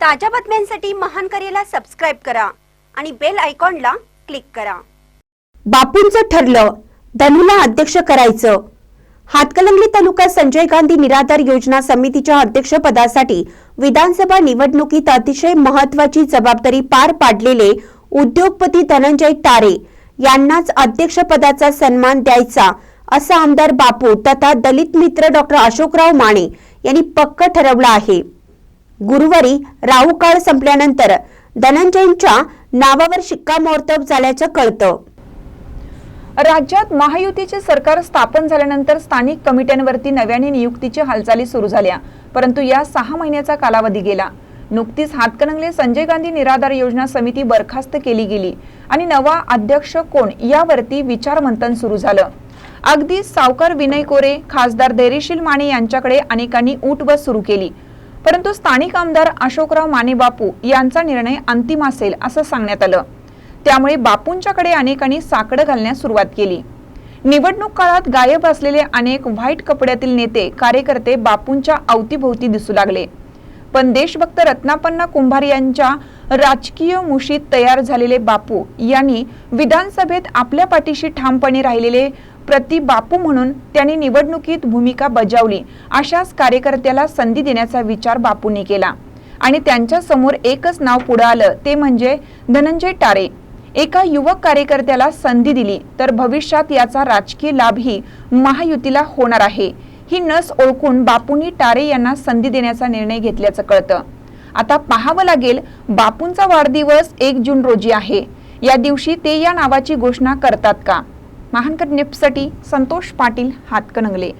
ताज्या बातम्यांसाठी महान करेला सबस्क्राईब करा आणि बेल आयकॉनला क्लिक करा. बापूंचं ठरलं धनुला अध्यक्ष करायचं. हातकलंगली तालुका संजय गांधी निराधार योजना समितीच्या अध्यक्षपदासाठी विधानसभा निवडणुकीत अतिशय महत्वाची जबाबदारी पार पाडलेले उद्योगपती धनंजय तारे यांनाच अध्यक्षपदाचा सन्मान द्यायचा असं आमदार बापू तथा दलित मित्र डॉक्टर अशोकराव माने यांनी पक्क ठरवलं आहे. गुरुवारी राहू काळ संपल्यानंतर धनंजयच्या नावावर शिक्कामोर्तब झाल्याचं कळतं. राज्यात महायुतीचे सरकार स्थापन झाल्यानंतर स्थानिक कमिट्यांवरती नव्याने नियुक्तीची हालचाली सुरू झाल्या परंतु या सहा महिन्याचा कालावधी गेला. नुकतीच हातकणंगले संजय गांधी निराधार योजना समिती बरखास्त केली गेली आणि नवा अध्यक्ष कोण यावरती विचारमंथन सुरू झालं. अगदी सावकार विनय कोरे खासदार धैर्यशील माने यांच्याकडे अनेकांनी बस सुरू केली. परंतु स्थानिक आमदार अशोकराव माने बापू यांचा निर्णय अंतिम असेल असं सांगण्यात आलं. त्यामुळे बापूंच्याकडे अनेकांनी साकडं घालण्यास सुरुवात केली. निवडणूक काळात गायब असलेले अनेक व्हाईट कपड्यातील नेते कार्यकर्ते बापूंच्या अवतीभोवती दिसू लागले. पण देशभक्त रत्नापन्ना कुंभार यांच्या राजकीय मुशीत तयार झालेले बापू यांनी विधानसभेत आपल्या पाठीशी ठामपणे राहिलेले प्रति बापू म्हणून त्यांनी निवडणुकीत भूमिका बजावली. अशाच कार्यकर्त्याला संधी देण्याचा विचार बापूंनी केला. आणि त्यांच्यासमोर एकच नाव पुढे आलं ते म्हणजे धनंजय टारे. एका युवक कार्यकर्त्याला संधी दिली तर भविष्यात याचा राजकीय लाभही महायुतीला होणार आहे. ही नस ओळखून बापूंनी टारे यांना संधी देण्याचा निर्णय घेतल्याचं कळतं. आता पाहावं लागेल बापूंचा वाढदिवस एक जून रोजी आहे. या दिवशी ते या नावाची घोषणा करतात का? महानकर निपसाठी संतोष पाटील हातकणंगले.